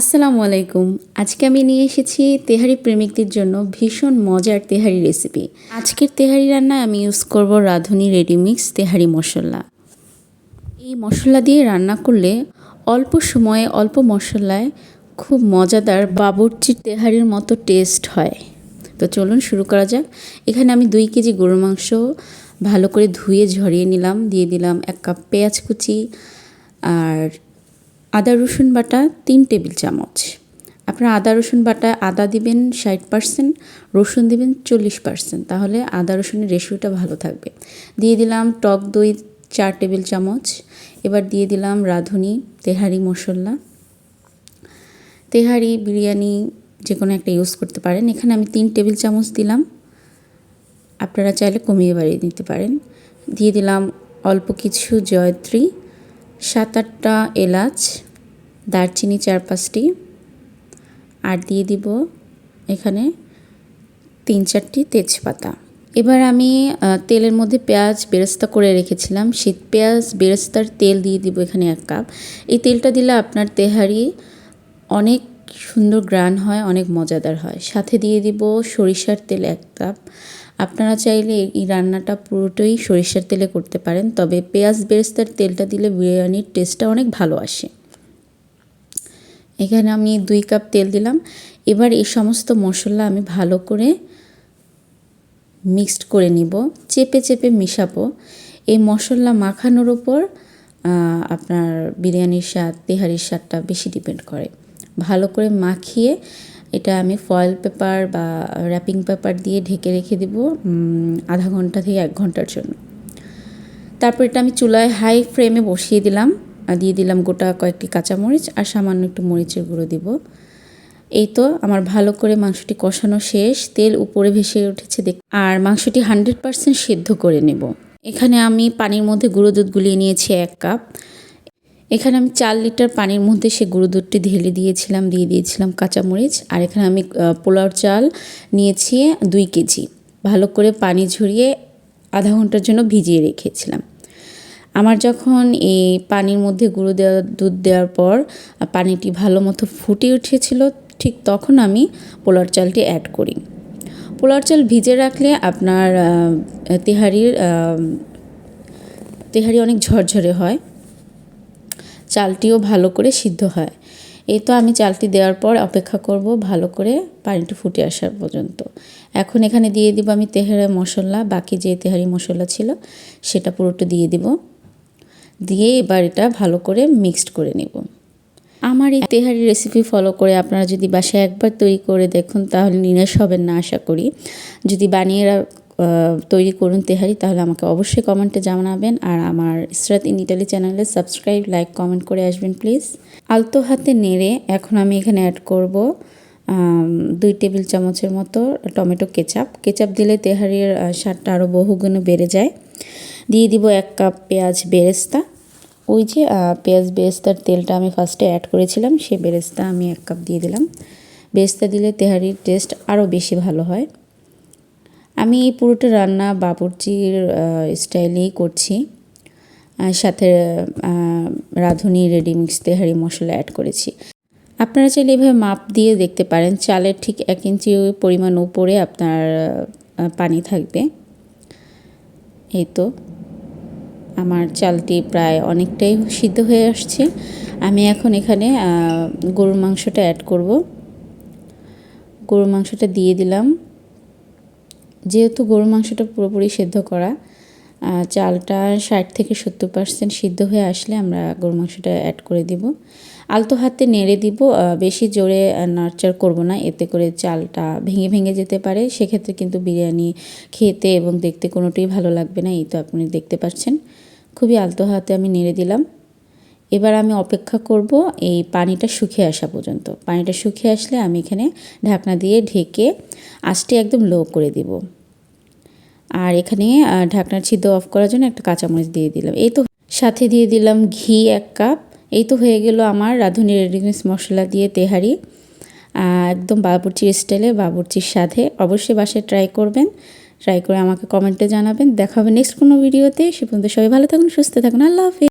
আসসালামু আলাইকুম। আজকে আমি নিয়ে এসেছি তেহারি প্রেমিকদের জন্য ভীষণ মজার তেহারি রেসিপি। আজকের তেহারি রান্নায় আমি ইউজ করব রাঁধুনি রেডিমিক্স তেহারি মশলা। এই মশলা দিয়ে রান্না করলে অল্প সময়ে অল্প মশলায় খুব মজাদার বাবুর্চির তেহারির মতো টেস্ট হয়। তো চলুন শুরু করা যাক। এখানে আমি দুই কেজি গরুর মাংস ভালো করে ধুয়ে ঝরিয়ে নিলাম। দিয়ে দিলাম এক কাপ পেঁয়াজ কুচি আর আদা, রসুন বাটা, তিন টেবিল চামচ। আপনারা আদা, রসুন বাটা, আদা দিবেন ষাট পার্সেন্ট রসুন দিবেন চল্লিশ পার্সেন্ট তাহলে আদা, রসুনের রেশিওটা ভালো থাকবে। দিয়ে দিলাম টক দই চার টেবিল চামচ। এবার দিয়ে দিলাম রাঁধুনি, তেহারি মশলা। তেহারি, বিরিয়ানি যে কোনো একটা ইউজ করতে পারেন। এখানে আমি তিন টেবিল চামচ দিলাম। আপনারা চাইলে কমিয়ে বাড়িয়ে দিতে পারেন। দিয়ে দিলাম অল্প কিছু জয়ত্রী। সাত আটটা এলাচ, দারচিনি চার পাঁচটি আর দিয়ে দিব এখানে তিন চারটি তেজপাতা। এবার আমি তেলের মধ্যে পেঁয়াজ বেরেস্তা করে রেখেছিলাম। শীত পেঁয়াজ বেরেস্তার তেল দিয়ে দিব এখানে এক কাপ। এই তেলটা দিলে আপনার তেহারি অনেক সুন্দর গ্রান হয়, অনেক মজাদার হয়। সাথে দিয়ে দিব সরিষার তেল এক কাপ। আপনারা চাইলে এই রান্নাটা পুরোটাই সরিষার তেলে করতে পারেন, তবে পেঁয়াজ বেরেস্তার তেলটা দিলে বিরিয়ানির টেস্টটা অনেক ভালো আসে। এখানে আমি দুই কাপ তেল দিলাম। এবার এই সমস্ত মশলা আমি ভালো করে মিক্সড করে নিব, চেপে চেপে মিশাবো। এই মশলা মাখানোর ওপর আপনার বিরিয়ানির স্বাদ, তেহারির স্বাদটা বেশি ডিপেন্ড করে। ভালো করে মাখিয়ে এটা আমি ফয়েল পেপার বা র্যাপিং পেপার দিয়ে ঢেকে রেখে দেব আধা ঘণ্টা থেকে এক ঘণ্টার জন্য। তারপর এটা আমি চুলায় হাই ফ্লেমে বসিয়ে দিলাম দিয়ে দিলাম গোটা কয়েকটি কাঁচামরিচ আর সামান্য একটু মরিচের গুঁড়ো দিব। এই তো আমার ভালো করে মাংসটি কষানো শেষ, তেল উপরে ভেসে উঠেছে দেখ, আর মাংসটি হান্ড্রেড পারসেন্ট সিদ্ধ করে নেব। এখানে আমি পানির মধ্যে গুঁড়ো দুধ গুলিয়ে নিয়েছি এক কাপ। এখানে আমি চার লিটার পানির মধ্যে সে গুঁড়ো দুধটি ঢেলে দিয়েছিলাম, দিয়ে দিয়েছিলাম কাঁচামরিচ। আর এখানে আমি পোলাও চাল নিয়েছি দুই কেজি। ভালো করে পানি ঝরিয়ে আধা ঘণ্টার জন্য ভিজিয়ে রেখেছিলাম। আমার যখন এই পানির মধ্যে গুঁড়ো দেওয়া, দুধ দেওয়ার পর পানিটি ভালো মতো ফুটে উঠেছিল, ঠিক তখন আমি পোলার চালটি অ্যাড করি। পোলার চাল ভিজে রাখলে আপনার তেহারির তেহারি অনেক ঝরঝরে হয়। চালটিও ভালো করে সিদ্ধ হয়। এই তো আমি চালটি দেওয়ার পর অপেক্ষা করব ভালো করে পানিটি ফুটে আসার পর্যন্ত। এখন এখানে দিয়ে দিব আমি তেহারি মশলা, বাকি যে তেহারি মশলা ছিল সেটা পুরোটা দিয়ে দিব। দিয়ে এবার এটা ভালো করে মিক্সড করে নেব। আমার এই তেহারি রেসিপি ফলো করে আপনারা যদি বাসায় একবার তৈরি করে দেখুন, তাহলে নিরাশ হবেন না, আশা করি। যদি বানিয়ে তৈরি করুন তেহারি, তাহলে আমাকে অবশ্যই কমেন্টে জানাবেন। আর আমার ইসরাত ইন ইটালি চ্যানেলে সাবস্ক্রাইব লাইক কমেন্ট করে আসবেন প্লিজ আলতো হাতে নেড়ে এখন আমি এখানে অ্যাড করব দুই টেবিল চামচের মতো টমেটো কেচাপ। কেচাপ দিলে তেহারির স্বাদটা আরও বহুগুণে বেড়ে যায়। দিয়ে দিব এক কাপ পেঁয়াজ বেরেস্তা। ওই যে পেঁয়াজ বেরেস্তার তেলটা আমি ফার্স্টে অ্যাড করেছিলাম সেই বেরেস্তা আমি এক কাপ দিয়ে দিলাম। বেরেস্তা দিলে তেহারির টেস্ট আরও বেশি ভালো হয়। আমি এই পুরোটা রান্না বাবুর্চির স্টাইলেই করছি। সাথে রাঁধুনি রেডিমিক্স তেহারি মশলা অ্যাড করেছি। আপনারা চাইলে এভাবে মাপ দিয়ে দেখতে পারেন। চালের ঠিক এক ইঞ্চি পরিমাণ উপরে আপনার পানি থাকবে। এই তো। আমার চালটি প্রায় অনেকটাই সিদ্ধ হয়ে আসছে। আমি এখন এখানে গরুর মাংসটা অ্যাড করব। গরুর মাংসটা দিয়ে দিলাম। যেহেতু গরুর মাংসটা পুরোপুরি সেদ্ধ করা চালটা ষাট থেকে সত্তর পার্সেন্ট সিদ্ধ হয়ে আসলে আমরা গরুর মাংসটা অ্যাড করে দিব। আলতো হাতে নেড়ে দিব বেশি জোরে নাড়চার করব না, এতে করে চালটা ভেঙে ভেঙে যেতে পারে। সেক্ষেত্রে কিন্তু বিরিয়ানি খেতে এবং দেখতে কোনোটাই ভালো লাগবে না, এই তো আপনি দেখতে পাচ্ছেন। খুবই আলতো হাতে আমি নেড়ে দিলাম। এবার আমি অপেক্ষা করব এই পানিটা শুকিয়ে আসা পর্যন্ত। পানিটা শুকিয়ে আসলে আমি এখানে ঢাকনা দিয়ে ঢেকে আঁচটি একদম লো করে দিব। আর এখানে ঢাকনার ছিদ্র অফ করার জন্য একটা কাঁচামরিচ দিয়ে দিলাম। এই তো, সাথে দিয়ে দিলাম ঘি এক কাপ। এই তো হয়ে গেল আমার রাঁধুনি রেডিমিক্স মশলা দিয়ে তেহারি। একদম বাবুর্চির স্টাইলে, বাবুর্চির সাথে। অবশ্যই বাসায় ট্রাই করবেন। ট্রাই করে আমাকে কমেন্টে জানাবেন। দেখা হবে নেক্সট কোনো ভিডিওতে। সে পর্যন্ত সবাই ভালো থাকুন, সুস্থ থাকুন। আল্লাহ হাফিজ।